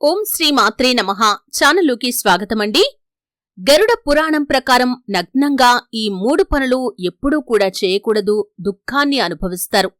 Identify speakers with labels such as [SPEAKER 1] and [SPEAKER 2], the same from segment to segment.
[SPEAKER 1] ఓం శ్రీ మాత్రే నమః. ఛానల్లోకి స్వాగతమండి. గరుడ పురాణం ప్రకారం నగ్నంగా ఈ మూడు పనులు ఎప్పుడూ కూడా చేయకూడదు దుఃఖాన్ని అనుభవిస్తారు.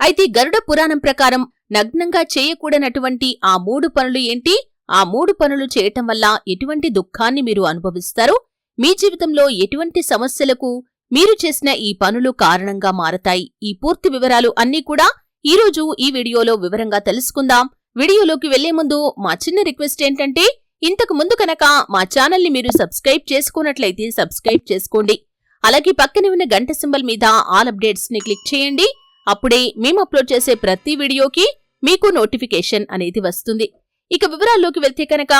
[SPEAKER 1] అయితే గరుడ పురాణం ప్రకారం నగ్నంగా చేయకూడనటువంటి ఆ మూడు పనులు ఏంటి? ఆ మూడు పనులు చేయటం వల్ల ఎటువంటి దుఃఖాన్ని మీరు అనుభవిస్తారు? మీ జీవితంలో ఎటువంటి సమస్యలకు మీరు చేసిన ఈ పనులు కారణంగా మారతాయి? ఈ పూర్తి వివరాలు అన్నీ కూడా ఈరోజు ఈ వీడియోలో వివరంగా తెలుసుకుందాం. వీడియోలోకి వెళ్ళే ముందు మా చిన్న రిక్వెస్ట్ ఏంటంటే ఇంతకు ముందు కనుక మా ఛానల్ని మీరు సబ్స్క్రైబ్ చేసుకున్నట్లయితే సబ్స్క్రైబ్ చేసుకోండి. అలాగే పక్కనే ఉన్న గంట సింబల్ మీద ఆల్ అప్డేట్స్ని క్లిక్ చేయండి. అప్పుడే మేము అప్లోడ్ చేసే ప్రతి వీడియోకి మీకు నోటిఫికేషన్ అనేది వస్తుంది. ఇక వివరాల్లోకి వెళ్తే కనుక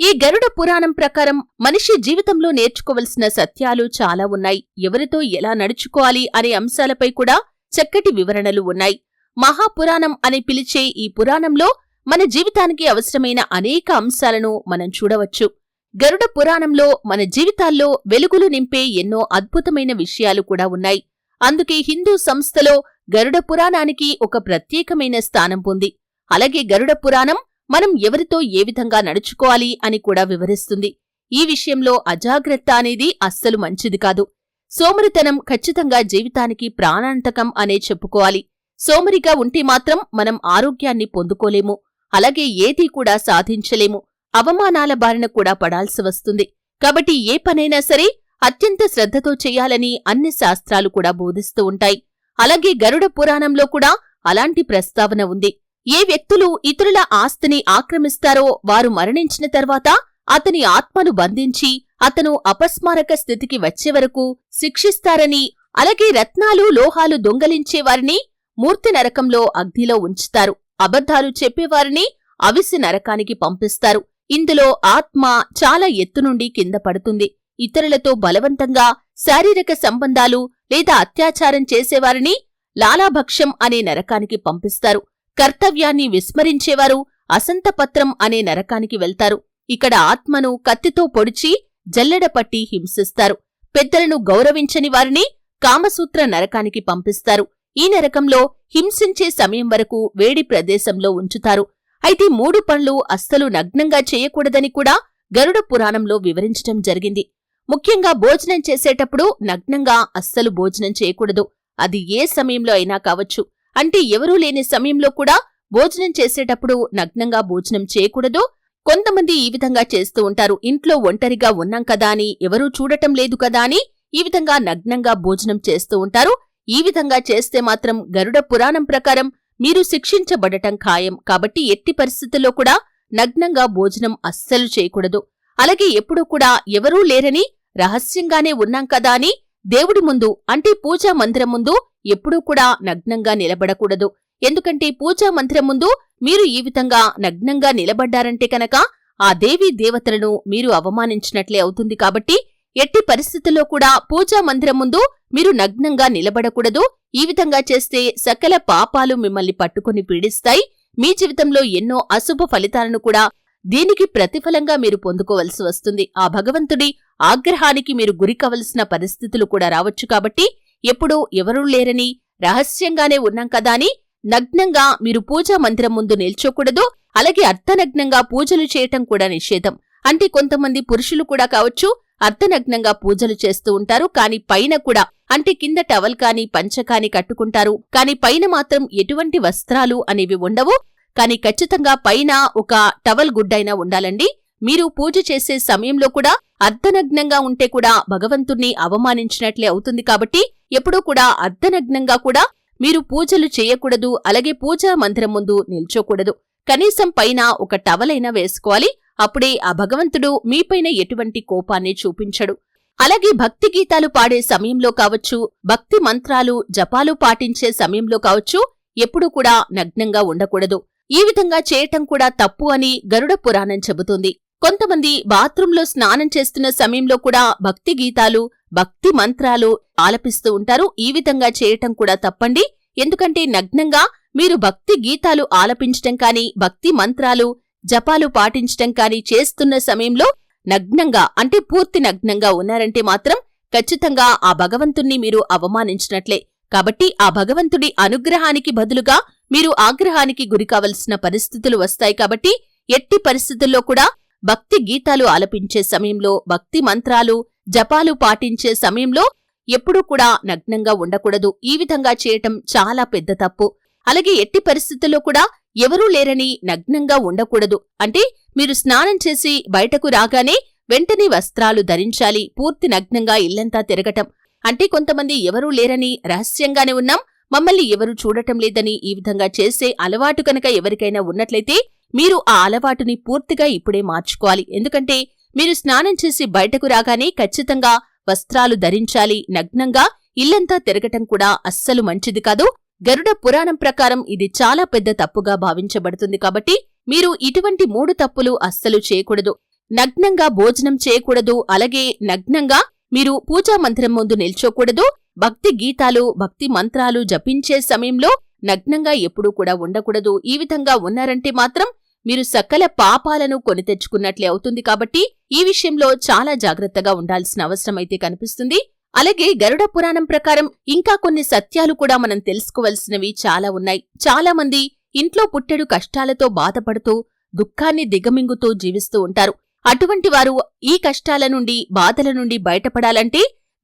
[SPEAKER 1] ఈ గరుడ పురాణం ప్రకారం మనిషి జీవితంలో నేర్చుకోవలసిన సత్యాలు చాలా ఉన్నాయి. ఎవరితో ఎలా నడుచుకోవాలి అనే అంశాలపై కూడా చక్కటి వివరణలు ఉన్నాయి. మహాపురాణం అని పిలిచే ఈ పురాణంలో మన జీవితానికి అవసరమైన అనేక అంశాలను మనం చూడవచ్చు. గరుడ పురాణంలో మన జీవితాల్లో వెలుగులు నింపే ఎన్నో అద్భుతమైన విషయాలు కూడా ఉన్నాయి. అందుకే హిందూ సంస్థలో గరుడ పురాణానికి ఒక ప్రత్యేకమైన స్థానం పొంది అలాగే గరుడ పురాణం మనం ఎవరితో ఏ విధంగా నడుచుకోవాలి అని కూడా వివరిస్తుంది. ఈ విషయంలో అజాగ్రత్త అనేది అస్సలు మంచిది కాదు. సోమరితనం ఖచ్చితంగా జీవితానికి ప్రాణాంతకం అనే చెప్పుకోవాలి. సోమరిగా ఉంటే మాత్రం మనం ఆరోగ్యాన్ని పొందుకోలేము. అలాగే ఏదీ కూడా సాధించలేము. అవమానాల బారిన కూడా పడాల్సి వస్తుంది. కాబట్టి ఏ పనైనా సరే అత్యంత శ్రద్ధతో చేయాలని అన్ని శాస్త్రాలు కూడా బోధిస్తూ ఉంటాయి. అలాగే గరుడ పురాణంలో కూడా అలాంటి ప్రస్తావన ఉంది. ఏ వ్యక్తులు ఇతరుల ఆస్తిని ఆక్రమిస్తారో వారు మరణించిన తర్వాత అతని ఆత్మను బంధించి అతను అపస్మారక స్థితికి వచ్చే వరకు శిక్షిస్తారని అలాగే రత్నాలు లోహాలు దొంగలించే వారిని మూర్తి నరకంలో అగ్నిలో ఉంచుతారు. అబద్ధాలు చెప్పేవారిని అవిసి నరకానికి పంపిస్తారు. ఇందులో ఆత్మ చాలా ఎత్తు నుండి కింద పడుతుంది. ఇతరులతో బలవంతంగా శారీరక సంబంధాలు లేదా అత్యాచారం చేసేవారిని లాలాభక్ష్యం అనే నరకానికి పంపిస్తారు. కర్తవ్యాన్ని విస్మరించేవారు అసంతపత్రం అనే నరకానికి వెళ్తారు. ఇక్కడ ఆత్మను కత్తితో పొడిచి జల్లెడపట్టి హింసిస్తారు. పెద్దలను గౌరవించని వారిని కామసూత్ర నరకానికి పంపిస్తారు. ఈ నరకంలో హింసించే సమయం వరకు వేడి ప్రదేశంలో ఉంచుతారు. అయితే మూడు పనులు అస్సలు నగ్నంగా చేయకూడదని కూడా గరుడ పురాణంలో వివరించటం జరిగింది. ముఖ్యంగా భోజనం చేసేటప్పుడు నగ్నంగా అస్సలు భోజనం చేయకూడదు. అది ఏ సమయంలో అయినా కావచ్చు. అంటే ఎవరూ లేని సమయంలో కూడా భోజనం చేసేటప్పుడు నగ్నంగా భోజనం చేయకూడదు. కొంతమంది ఈ విధంగా చేస్తూ ఉంటారు. ఇంట్లో ఒంటరిగా ఉన్నాం కదా అని ఎవరూ చూడటం లేదు కదా అని ఈ విధంగా నగ్నంగా భోజనం చేస్తూ ఉంటారు. ఈ విధంగా చేస్తే మాత్రం గరుడ పురాణం ప్రకారం మీరు శిక్షించబడటం ఖాయం. కాబట్టి ఎట్టి పరిస్థితుల్లో కూడా నగ్నంగా భోజనం అస్సలు చేయకూడదు. అలాగే ఎప్పుడూ కూడా ఎవరూ లేరని రహస్యంగానే ఉన్నాం కదా అని దేవుడి ముందు అంటే పూజా మందిరం ముందు ఎప్పుడూ కూడా నగ్నంగా నిలబడకూడదు. ఎందుకంటే పూజా మందిరం ముందు మీరు ఈ విధంగా నగ్నంగా నిలబడ్డారంటే కనుక ఆ దేవీ దేవతలను మీరు అవమానించినట్లే అవుతుంది కాబట్టి ఎట్టి పరిస్థితుల్లో కూడా పూజా మందిరం ముందు మీరు నగ్నంగా నిలబడకూడదు. ఈ విధంగా చేస్తే సకల పాపాలు మిమ్మల్ని పట్టుకుని పీడిస్తాయి. మీ జీవితంలో ఎన్నో అశుభ ఫలితాలను కూడా దీనికి ప్రతిఫలంగా మీరు పొందుకోవలసి వస్తుంది. ఆ భగవంతుడి ఆగ్రహానికి మీరు గురికవలసిన పరిస్థితులు కూడా రావచ్చు కాబట్టి ఎప్పుడూ ఎవరూ లేరని రహస్యంగానే ఉన్నాం కదా అని నగ్నంగా మీరు పూజా మందిరం ముందు నిల్చోకూడదు. అలాగే అర్ధనగ్నంగా పూజలు చేయటం కూడా నిషేధం. అంటే కొంతమంది పురుషులు కూడా కావచ్చు అర్ధనగ్నంగా పూజలు చేస్తూ ఉంటారు. కాని పైన కూడా అంటే కింద టవల్ కాని పంచ కాని కట్టుకుంటారు. కాని పైన మాత్రం ఎటువంటి వస్త్రాలు అనేవి ఉండవు. కాని ఖచ్చితంగా పైన ఒక టవల్ గుడ్డైనా ఉండాలండి. మీరు పూజ చేసే సమయంలో కూడా అర్ధనగ్నంగా ఉంటే కూడా భగవంతుణ్ణి అవమానించినట్లే అవుతుంది కాబట్టి ఎప్పుడూ కూడా అర్ధనగ్నంగా కూడా మీరు పూజలు చేయకూడదు. అలాగే పూజా మందిరం ముందు నిల్చోకూడదు. కనీసం పైన ఒక టవలైనా వేసుకోవాలి. అప్పుడే ఆ భగవంతుడు మీపైన ఎటువంటి కోపాన్ని చూపించడు. అలాగే భక్తి గీతాలు పాడే సమయంలో కావచ్చు భక్తి మంత్రాలు జపాలు పాటించే సమయంలో కావచ్చు ఎప్పుడూ కూడా నగ్నంగా ఉండకూడదు. ఈ విధంగా చేయటం కూడా తప్పు అని గరుడ పురాణం చెబుతుంది. కొంతమంది బాత్రూంలో స్నానం చేస్తున్న సమయంలో కూడా భక్తి గీతాలు భక్తి మంత్రాలు ఆలపిస్తూ ఉంటారు. ఈ విధంగా చేయటం కూడా తప్పండి. ఎందుకంటే నగ్నంగా మీరు భక్తి గీతాలు ఆలపించటం కాని భక్తి మంత్రాలు జపాలు పాటించటం కానీ చేస్తున్న సమయంలో నగ్నంగా అంటే పూర్తి నగ్నంగా ఉన్నారంటే మాత్రం ఖచ్చితంగా ఆ భగవంతుణ్ణి మీరు అవమానించినట్లే. కాబట్టి ఆ భగవంతుడి అనుగ్రహానికి బదులుగా మీరు ఆగ్రహానికి గురికావలసిన పరిస్థితులు వస్తాయి కాబట్టి ఎట్టి పరిస్థితుల్లో కూడా భక్తి గీతాలు ఆలపించే సమయంలో భక్తి మంత్రాలు జపాలు పాటించే సమయంలో ఎప్పుడూ కూడా నగ్నంగా ఉండకూడదు. ఈ విధంగా చేయటం చాలా పెద్ద తప్పు. అలాగే ఎట్టి పరిస్థితుల్లో కూడా ఎవరూ లేరని నగ్నంగా ఉండకూడదు. అంటే మీరు స్నానం చేసి బయటకు రాగానే వెంటనే వస్త్రాలు ధరించాలి. పూర్తి నగ్నంగా ఇల్లంతా తిరగటం. అంటే కొంతమంది ఎవరూ లేరని రహస్యంగానే ఉన్నాం. మమ్మల్ని ఎవరూ చూడటం లేదని ఈ విధంగా చేసే అలవాటు కనుక ఎవరికైనా ఉన్నట్లయితే మీరు ఆ అలవాటుని పూర్తిగా ఇప్పుడే మార్చుకోవాలి. ఎందుకంటే మీరు స్నానం చేసి బయటకు రాగానే ఖచ్చితంగా వస్త్రాలు ధరించాలి. నగ్నంగా ఇల్లంతా తిరగటం కూడా అస్సలు మంచిది కాదు. గరుడ పురాణం ప్రకారం ఇది చాలా పెద్ద తప్పుగా భావించబడుతుంది కాబట్టి మీరు ఇటువంటి మూడు తప్పులు అస్సలు చేయకూడదు. నగ్నంగా భోజనం చేయకూడదు. అలాగే నగ్నంగా మీరు పూజా మందిరం ముందు నిల్చోకూడదు. భక్తి గీతాలు భక్తి మంత్రాలు జపించే సమయంలో నగ్నంగా ఎప్పుడూ కూడా ఉండకూడదు. ఈ విధంగా ఉన్నారంటే మాత్రం మీరు సకల పాపాలను కొని తెచ్చుకున్నట్లే అవుతుంది కాబట్టి ఈ విషయంలో చాలా జాగ్రత్తగా ఉండాల్సిన అవసరం అయితే కనిపిస్తుంది. అలాగే గరుడ పురాణం ప్రకారం ఇంకా కొన్ని సత్యాలు కూడా మనం తెలుసుకోవలసినవి చాలా ఉన్నాయి. చాలా మంది ఇంట్లో పుట్టెడు కష్టాలతో బాధపడుతూ దుఃఖాన్ని దిగమింగుతూ జీవిస్తూ ఉంటారు. అటువంటి వారు ఈ కష్టాల నుండి బాధల నుండి బయటపడాలంటే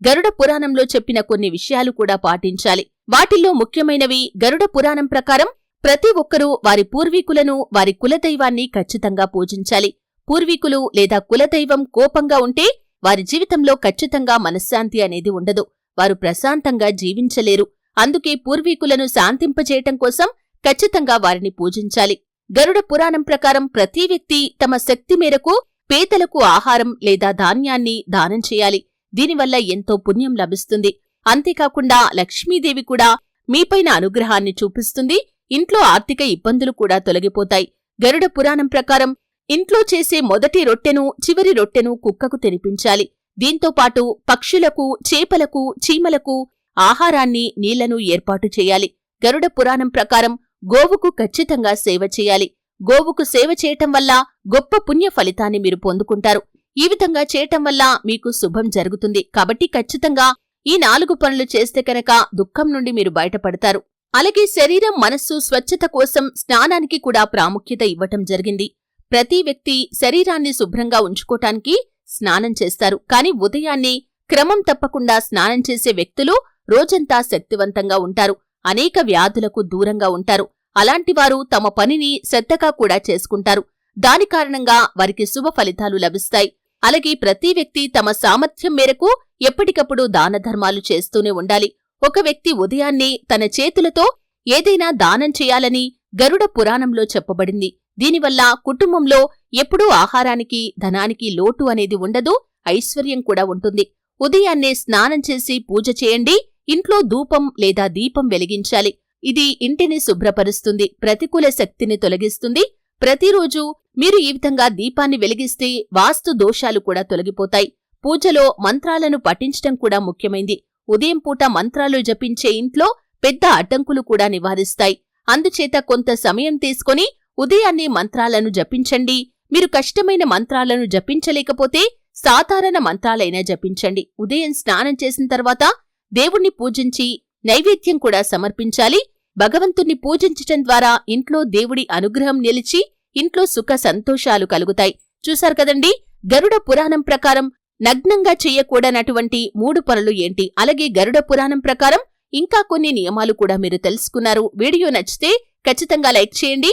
[SPEAKER 1] గరుడ పురాణంలో చెప్పిన కొన్ని విషయాలు కూడా పాటించాలి. వాటిల్లో ముఖ్యమైనవి గరుడ పురాణం ప్రకారం ప్రతి ఒక్కరూ వారి పూర్వీకులను వారి కులదైవాన్ని ఖచ్చితంగా పూజించాలి. పూర్వీకులు లేదా కులదైవం కోపంగా ఉంటే వారి జీవితంలో ఖచ్చితంగా మనశ్శాంతి అనేది ఉండదు. వారు ప్రశాంతంగా జీవించలేరు. అందుకే పూర్వీకులను శాంతింపజేయటం కోసం ఖచ్చితంగా వారిని పూజించాలి. గరుడ పురాణం ప్రకారం ప్రతి వ్యక్తి తమ శక్తి మేరకు పేదలకు ఆహారం లేదా ధాన్యాన్ని దానం చేయాలి. దీనివల్ల ఎంతో పుణ్యం లభిస్తుంది. అంతేకాకుండా లక్ష్మీదేవి కూడా మీపైన అనుగ్రహాన్ని చూపిస్తుంది. ఇంట్లో ఆర్థిక ఇబ్బందులు కూడా తొలగిపోతాయి. గరుడ పురాణం ప్రకారం ఇంట్లో చేసే మొదటి రొట్టెను చివరి రొట్టెను కుక్కకు తినిపించాలి. దీంతో పాటు పక్షులకు చేపలకు చీమలకు ఆహారాన్ని నీళ్ళను ఏర్పాటు చేయాలి. గరుడ పురాణం ప్రకారం గోవుకు ఖచ్చితంగా సేవ చేయాలి. గోవుకు సేవ చేయటం వల్ల గొప్ప పుణ్య ఫలితాన్ని మీరు పొందుకుంటారు. ఈ విధంగా చేయటం వల్ల మీకు శుభం జరుగుతుంది. కాబట్టి ఖచ్చితంగా ఈ నాలుగు పనులు చేస్తే కనుక దుఃఖం నుండి మీరు బయటపడతారు. అలాగే శరీరం మనస్సు స్వచ్ఛత కోసం స్నానానికి కూడా ప్రాముఖ్యత ఇవ్వటం జరిగింది. ప్రతి వ్యక్తి శరీరాన్ని శుభ్రంగా ఉంచుకోటానికి స్నానం చేస్తారు. కాని ఉదయాన్నే క్రమం తప్పకుండా స్నానం చేసే వ్యక్తులు రోజంతా శక్తివంతంగా ఉంటారు. అనేక వ్యాధులకు దూరంగా ఉంటారు. అలాంటివారు తమ పనిని శ్రద్ధగా కూడా చేసుకుంటారు. దాని కారణంగా వారికి శుభ ఫలితాలు లభిస్తాయి. అలాగే ప్రతి వ్యక్తి తమ సామర్థ్యం మేరకు ఎప్పటికప్పుడు దానధర్మాలు చేస్తూనే ఉండాలి. ఒక వ్యక్తి ఉదయాన్నే తన చేతులతో ఏదైనా దానం చేయాలని గరుడ పురాణంలో చెప్పబడింది. దీనివల్ల కుటుంబంలో ఎప్పుడూ ఆహారానికి ధనానికి లోటు అనేది ఉండదు ఐశ్వర్యం కూడా ఉంటుంది. ఉదయాన్నే స్నానం చేసి పూజ చేయండి ఇంట్లో ధూపం లేదా దీపం వెలిగించాలి. ఇది ఇంటిని శుభ్రపరుస్తుంది ప్రతికూల శక్తిని తొలగిస్తుంది. ప్రతిరోజు మీరు ఈ విధంగా దీపాన్ని వెలిగిస్తే వాస్తు దోషాలు కూడా తొలగిపోతాయి. పూజలో మంత్రాలను పఠించటం కూడా ముఖ్యమైంది. ఉదయం పూట మంత్రాలు జపించే ఇంట్లో పెద్ద అడ్డంకులు కూడా నివారిస్తాయి. అందుచేత కొంత సమయం తీసుకుని ఉదయాన్నే మంత్రాలను జపించండి. మీరు కష్టమైన మంత్రాలను జపించలేకపోతే సాధారణ మంత్రాలైనా జపించండి. ఉదయం స్నానం చేసిన తర్వాత దేవుణ్ణి పూజించి నైవేద్యం కూడా సమర్పించాలి. భగవంతుణ్ణి పూజించటం ద్వారా ఇంట్లో దేవుడి అనుగ్రహం నిలిచి ఇంట్లో సుఖ సంతోషాలు కలుగుతాయి. చూశారు కదండి? గరుడ పురాణం ప్రకారం నగ్నంగా చెయ్యకూడనటువంటి మూడు పనులు ఏంటి? అలాగే గరుడ పురాణం ప్రకారం ఇంకా కొన్ని నియమాలు కూడా మీరు తెలుసుకున్నారు. వీడియో నచ్చితే ఖచ్చితంగా లైక్ చేయండి.